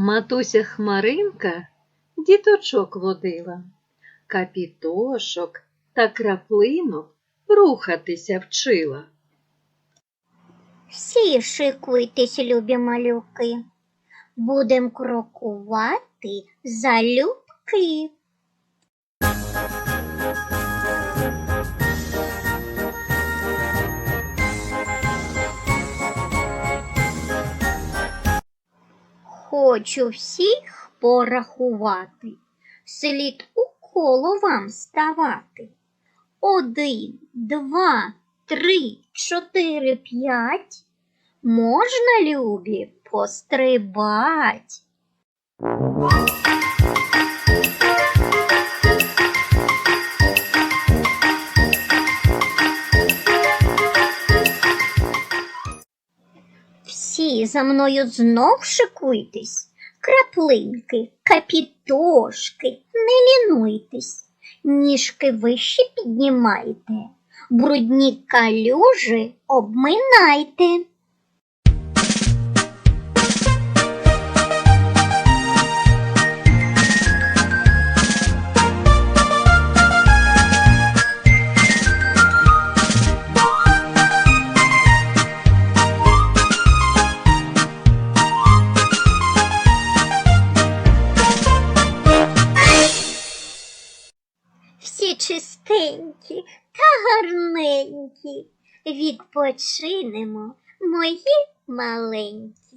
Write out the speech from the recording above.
Матуся Хмаринка діточок водила, капітошок та краплинок рухатися вчила. Всі шикуйтесь, любі малюки. Будем крокувати залюбки. Хочу всіх порахувати, слід у коло вам ставати. Один, два, три, чотири, п'ять. Можна, любі, пострибать. За мною знов шикуйтесь, краплинки, капітошки, не лінуйтесь, ніжки вище піднімайте, брудні калюжі обминайте. Чистенькі та гарненькі. Відпочинемо, мої маленькі.